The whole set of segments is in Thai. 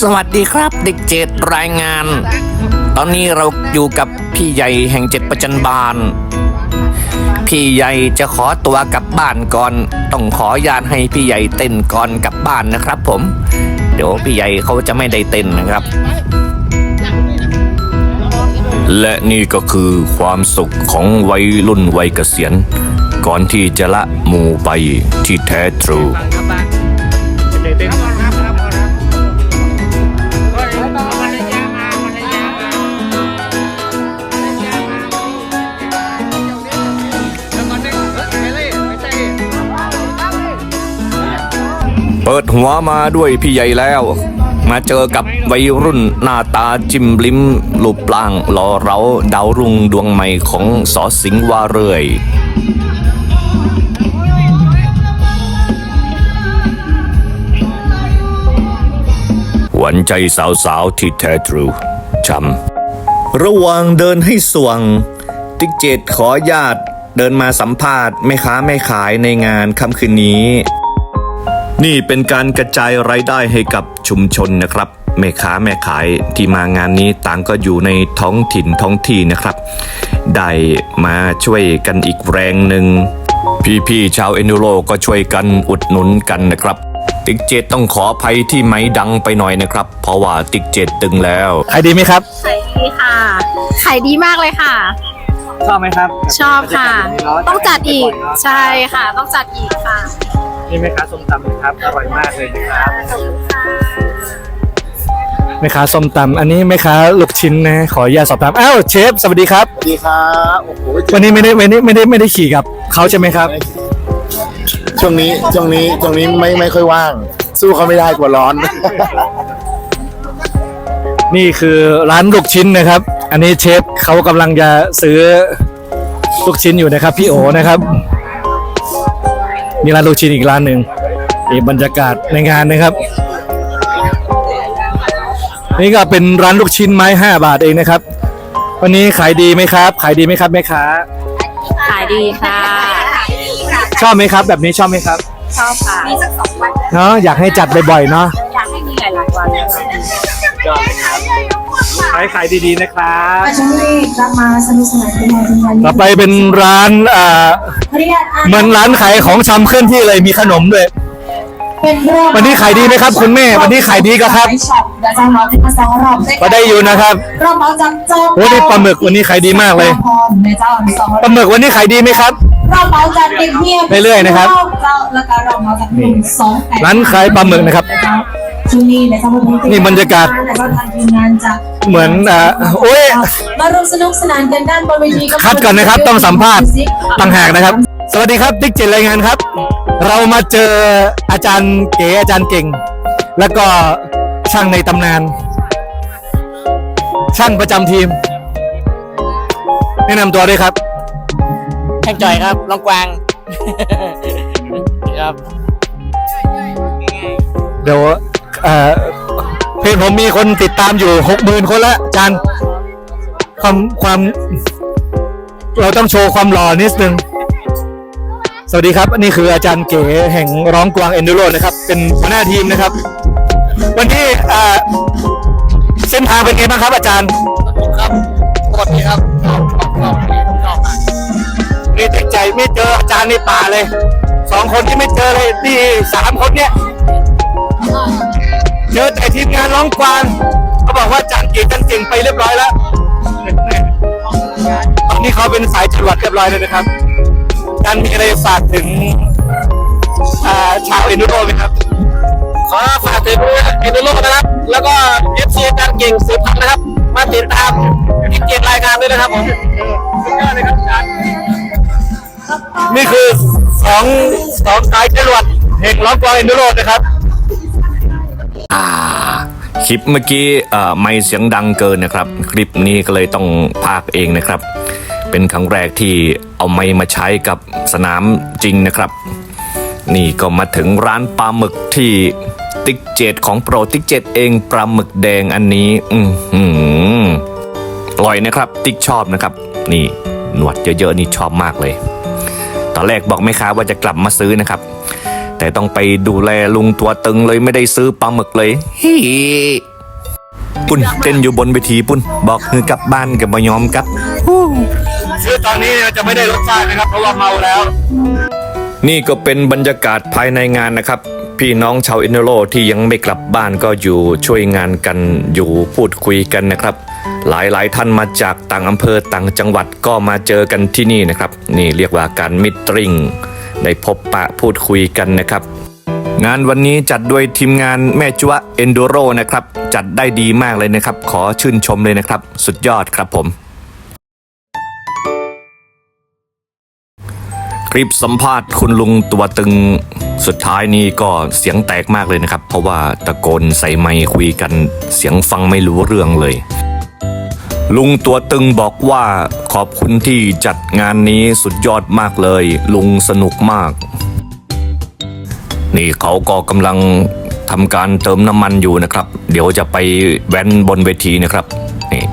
สวัสดีครับเด็กเจ็ดรายงาน ตอนนี้เราอยู่กับพี่ใหญ่แห่งเจ็ดประจันบาล พี่ใหญ่จะขอตัวกลับบ้านก่อน ต้องขอญาตให้พี่ใหญ่เต้นก่อนกลับบ้านนะครับ ผม เดี๋ยวพี่ใหญ่เขาจะไม่ได้เต้นนะครับ และนี่ก็คือความสุขของวัยรุ่นวัยเกษียณ ก่อนที่จะละหมู่ไปที่แท้ทรู หัวมาด้วยพี่ใหญ่แล้ว มาเจอกับวัยรุ่นหน้าตาจิ้มลิ้มรูปร่างหล่อเราดาวรุ่งดวงใหม่ของสอสิงวาเรยหวันใจสาวๆที่แท้ทรูช้ำระว่างเดินให้สว่างติ๊กเจดขอญาตเดินมาสัมภาษณ์แม่ค้าแม่ขายในงานค่ำคืนนี้ นี่เป็นการกระจายรายได้ให้กับชุมชนนะครับแม่ค้าแม่ขายที่มางานนี้ต่างก็อยู่ในท้องถิ่นท้องที่นะครับ ได้มาช่วยกันอีกแรงหนึ่งพี่ๆชาวเอนูโรก็ช่วยกันอุดหนุนกันนะครับ ติ๊กเจตต้องขออภัยที่ไม้ดังไปหน่อยนะครับ เพราะว่าติ๊กเจตตึงแล้วขายดีไหมครับขายดีค่ะขายดีมากเลยค่ะ ชอบไหมครับ ชอบค่ะ ต้องจัดอีกใช่ค่ะ ต้องจัดอีกค่ะ นี่ไหมคะส้มตำนะครับ อร่อยมากเลยนะครับแม่ค้าส้มตำอันนี้แม่ค้าลูกชิ้นนะขออนุญาตสอบถามอ้าวเชฟสวัสดีครับ สวัสดีครับโอ้โหวันนี้ไม่ได้ไม่ได้ไม่ได้ไม่ได้ขี่กับเขาใช่ไหมครับ ช่วงนี้ช่วงนี้ช่วงนี้ไม่ไม่ค่อยว่าง สู้เขาไม่ได้กลัวร้อน นี่คือร้านลูกชิ้นนะครับ อันนี้เชฟเขากำลังจะซื้อลูกชิ้นอยู่นะครับ พี่โอนะครับ มีร้านลูกชิ้นอีกร้านหนึ่งนี่บรรยากาศในงานนะครับ นี่ก็เป็นร้านลูกชิ้นไม้ห้าบาทเองนะครับ วันนี้ขายดีไหมครับ ขายดีไหมครับแม่ค้าขายดีค่ะ ชอบไหมครับ แบบนี้ชอบไหมครับชอบค่ะเนาะอยากให้จัดบ่อยๆเนาะอยากให้มีหลายๆวันเลยค่ะ ขายขายดีๆนะครับช่วงนี้กลับมาสนุกสนานกันในทุกวันต่อไปเป็นร้านอ่าขออนุญาตอ่านเหมือนร้านขายของชำเคลื่อนที่เลยมีขนมด้วย เป็นรอบวันนี้ขายดีไหมครับคุณแม่วันนี้ขายดีก็ครับช็อปเดี๋ยวจะมาเป็นมาสองรอบวยนก็ได้อยู่นะครับ รอบเอาจับจองโอ้นี่ปลาหมึกวันนี้ขายดีมากเลยในเจ้าสองรอบปลาหมึกวันนี้ขายดีไหมครับ รอบเอาจัดเด็กเงียบเรื่อยๆนะครับ เจ้าแล้วก็รอบเอาจัดหนึ่งสองแปด ร้านขายปลาหมึกนะครับช่ วงนี้ในเจ้าวันนี้นี่บรรยากาศในเจ้าทางทีมงานจากเหมือนอ่าโอ้ย มาร่วมสนุกสนานกันด้านบนเวทีกับคัดก่อนนะครับต้องสัมภาษณ์ต่างหากนะครับ สวัสดีครับติ๊กเจนรายงานครับ เรามาเจออาจารย์เก๋อาจารย์เก่ง แล้วก็ช่างในตำนาน ช่างประจำทีม แนะนำตัวด้วยครับ แข่งจอยครับลองกวาง ครับเดี๋ยว เอ่อเพจผมมีคนติดตามอยู่หกหมื่นคนละอาจารย์ความความ เราต้องโชว์ความหล่อนิดนึง สวัสดีครับ นี่คืออาจารย์เก๋แห่งร้องกวางเอนดูโรนะครับ เป็นหัวหน้าทีมนะครับ วันนี้เอ่อเส้นทางเป็นไงบ้างครับ อาจารย์ครับกดนี่ครับชอบชอบชอบชอบมากนี่ติดใจไม่เจออาจารย์ในป่าเลยสองคนที่ไม่เจอเลยนี่สามคนเนี่ย เจอแต่ทีมงานร้องกวางเขาบอกว่าอาจารย์เก๋อาจารย์เก่งไปเรียบร้อยแล้วตอนนี้เขาเป็นสายจรวดเรียบร้อยเลยนะครับอาจารย์มีอะไรฝากถึงอ่าชาวเอ็นดูโรไหมครับขอฝากถึงเอ็นดูโลนะครับ แล้วก็เอฟซีการเก่งสืบพันธุ์นะครับ มาติดตามที่เกียรติรายการด้วยนะครับผมสุดยอดเลยครับอาจารย์นี่คือสองสองสายจรวดแห่งร้องกวางเอ็นดูโรนะครับ อ่า คลิปเมื่อกี้ไม่เสียงดังเกินนะครับ คลิปนี้ก็เลยต้องพากเองนะครับ เป็นครั้งแรกที่เอาไม้มาใช้กับสนามจริงนะครับ นี่ก็มาถึงร้านปลาหมึกที่ติ๊กเจ็ดของโปรติ๊กเจ็ดเองปลาหมึกแดงอันนี้ อือหืออร่อยนะครับ ติ๊กชอบนะครับ นี่หนวดเยอะๆนี่ชอบมากเลย ตอนแรกบอกแม่ค้าว่าจะกลับมาซื้อนะครับ แต่ต้องไปดูแลลุงตัวตึงเลยไม่ได้ซื้อปลาหมึกเลยฮิปุ่นเต้นอยู่บนเวทีปุ่นบอกคือกลับบ้านกับมายอมกลับคือตอนนี้เนี่ยจะไม่ได้รสชาตินะครับเพราะว่าเมาแล้ว นี่ก็เป็นบรรยากาศภายในงานนะครับ พี่น้องชาวอินโดโรที่ยังไม่กลับบ้านก็อยู่ช่วยงานกันอยู่พูดคุยกันนะครับหลายหลายๆท่านมาจากต่างอำเภอต่างจังหวัดก็มาเจอกันที่นี่นะครับ นี่เรียกว่าการมิตริง ได้พบปะพูดคุยกันนะครับ งานวันนี้จัดโดยทีมงานแม่จัวเอนดูโรนะครับ จัดได้ดีมากเลยนะครับ ขอชื่นชมเลยนะครับ สุดยอดครับผมคลิปสัมภาษณ์คุณลุงตัวตึงสุดท้ายนี้ก็เสียงแตกมากเลยนะครับ เพราะว่าตะโกนใส่ไมค์คุยกันเสียงฟังไม่รู้เรื่องเลย ลุงตัวตึงบอกว่าขอบคุณที่จัดงานนี้สุดยอดมากเลย ลุงสนุกมาก นี่เขาก็กำลังทำการเติมน้ำมันอยู่นะครับ เดี๋ยวจะไปแว้นบนเวทีนะครับนี่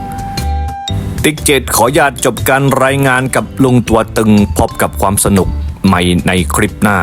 ติ๊กเจ็ดขอญาตจบการรายงานกับลุงตัวตึงพบกับความสนุกใหม่ในคลิปหน้า